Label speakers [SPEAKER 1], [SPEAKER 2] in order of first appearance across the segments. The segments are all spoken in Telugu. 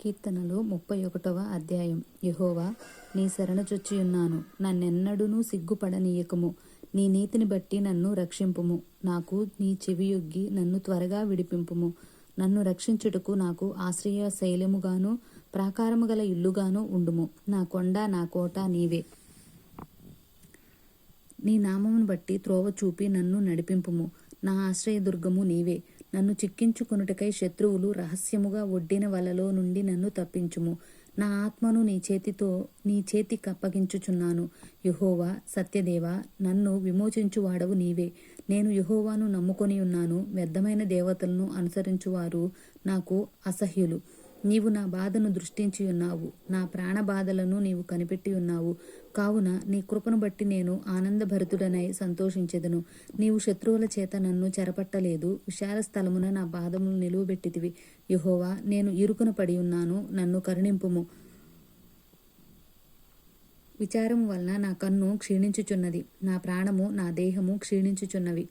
[SPEAKER 1] కీర్తనలు ముప్పై ఒకటవ అధ్యాయం. యహోవా నీ శరణచొచ్చియున్నాను నన్నెన్నడునూ సిగ్గుపడనీయకము. నీ నీతిని బట్టి నన్ను రక్షింపుము. నాకు నీ చెవియొగ్గి నన్ను త్వరగా విడిపింపుము. నన్ను రక్షించుటకు నాకు ఆశ్రయ శైలముగాను ప్రాకారము గల ఇల్లుగాను ఉండుము. నా కొండ నా కోట నీవే. నీ నామమును బట్టి త్రోవ చూపి నన్ను నడిపింపుము. నా ఆశ్రయదుర్గము నీవే. నన్ను చిక్కించుకొనుటకై శత్రువులు రహస్యముగా ఒడ్డిన వలలో నుండి నన్ను తప్పించుము. నా ఆత్మను నీ చేతితో నీ చేతికి అప్పగించుచున్నాను. యహోవా సత్యదేవా నన్ను విమోచించువాడవు నీవే. నేను యుహోవాను నమ్ముకొని ఉన్నాను. వ్యర్థమైన దేవతలను అనుసరించువారు నాకు అసహ్యులు. నీవు నా బాధను దృష్టించి ఉన్నావు. నా ప్రాణ బాధలను నీవు కనిపెట్టి ఉన్నావు. కావున నీ కృపను బట్టి నేను ఆనందభరితుడనై సంతోషించెదను. నీవు శత్రువుల చేత నన్ను చెరపట్టలేదు. విశాల స్థలమున నా బాధములు నిలువబెట్టితివి. యహోవా నేను ఇరుకున పడి ఉన్నాను. నన్ను కరుణింపుము. విచారం వలన నా కన్ను క్షీణించుచున్నది. నా ప్రాణము నా దేహము క్షీణించుచున్నవి.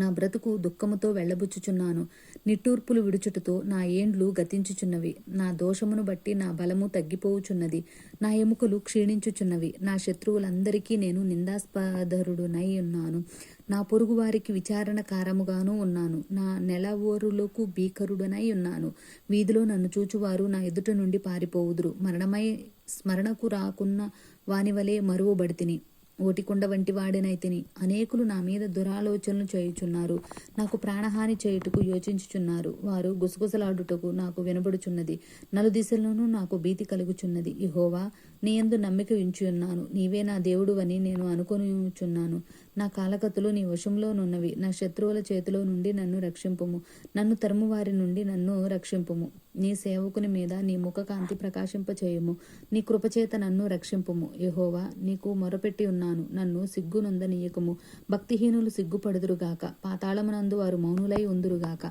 [SPEAKER 1] నా బ్రతుకు దుఃఖముతో వెళ్ళబుచ్చుచున్నాను. నిట్టూర్పులు విడుచుటతో నా ఏండ్లు గతించుచున్నవి. నా దోషమును బట్టి నా బలము తగ్గిపోవుచున్నది. నా ఎముకలు క్షీణించుచున్నవి. నా శత్రువులందరికీ నేను నిందాస్పదరుడునై ఉన్నాను. నా పొరుగు వారికి విచారణకారముగాను ఉన్నాను. నా నెలవోరులకు భీకరుడనై ఉన్నాను. వీధిలో నన్ను చూచువారు నా ఎదుట నుండి పారిపోవుదురు. మరణమై స్మరణకు రాకున్న వాని వలె మరువబడితిని. ఓటికుండ వంటి వాడినైతిని. అనేకులు నా మీద దురాలోచనలు చేయుచున్నారు. నాకు ప్రాణహాని చేయుటకు యోచించుచున్నారు. వారు గుసగుసలాడుటకు నాకు వినబడుచున్నది. నలుదిశలోనూ నాకు భీతి కలుగుచున్నది. ఇహోవా నీ ఎందు నమ్మిక ఉంచి నీవే నా దేవుడు అని నేను అనుకొనిచున్నాను నా కాలకతులు నీ వశంలోనున్నవి నా శత్రువుల చేతిలో నుండి నన్ను రక్షింపుము. నన్ను తరుము వారి నుండి నన్ను రక్షింపుము. నీ సేవకుని మీద నీ ముఖ కాంతి ప్రకాశింపచేయుము. నీ కృపచేత నన్ను రక్షింపుము. యహోవా నీకు మొరపెట్టి ఉన్నాను. నన్ను సిగ్గునందనీయకము. భక్తిహీనులు సిగ్గుపడుదురుగాక. పాతాళమునందు వారు మౌనులై ఉందురుగాక.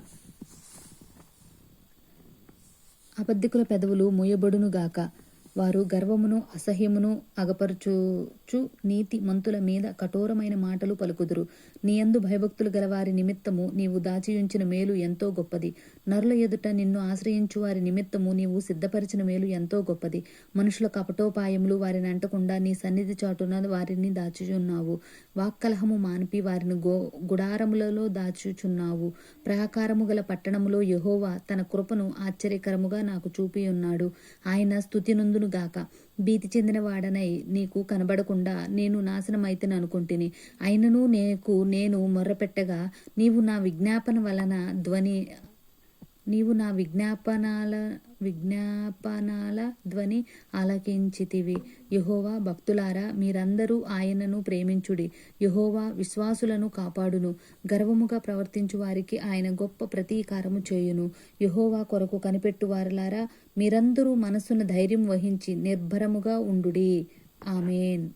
[SPEAKER 1] అబద్ధికుల పెదవులు మూయబడునుగాక. వారు గర్వమును అసహ్యమును అగపరుచుచు నీతి మంతుల మీద కఠోరమైన మాటలు పలుకుదురు. నీయందు భయభక్తులు గల వారి నిమిత్తము నీవు దాచియుంచిన మేలు ఎంతో గొప్పది. నరుల ఎదుట నిన్ను ఆశ్రయించు వారి నిమిత్తము నీవు సిద్ధపరిచిన మేలు ఎంతో గొప్పది. మనుషుల కపటోపాయములు వారిని అంటకుండా నీ సన్నిధి చాటున వారిని దాచుచున్నావు వాక్కలహము మానిపి వారిని గో గుడారములలో దాచుచున్నావు. ప్రాకారము గల పట్టణములో యహోవా తన కృపను ఆశ్చర్యకరముగా నాకు చూపి ఉన్నాడు ఆయన స్థుతి నందును భీతి చెందిన వాడనై నీకు కనబడకుండా నేను నాశనమైతేని అనుకుంటుని. అయినను నీకు నేను మొర్రపెట్టగా నీవు నా విజ్ఞాపన వలన ధ్వని నీవు నా విజ్ఞాపనాల విజ్ఞాపనాల ధ్వని ఆలకించితివి. యహోవా భక్తులారా మీరందరూ ఆయనను ప్రేమించుడి. యహోవా విశ్వాసులను కాపాడును. గర్వముగా ప్రవర్తించు వారికి ఆయన గొప్ప ప్రతీకారము చేయును. యహోవా కొరకు కనిపెట్టు వారలారా మీరందరూ మనస్సును ధైర్యం వహించి నిర్భరముగా ఉండుడి. ఆమెన్.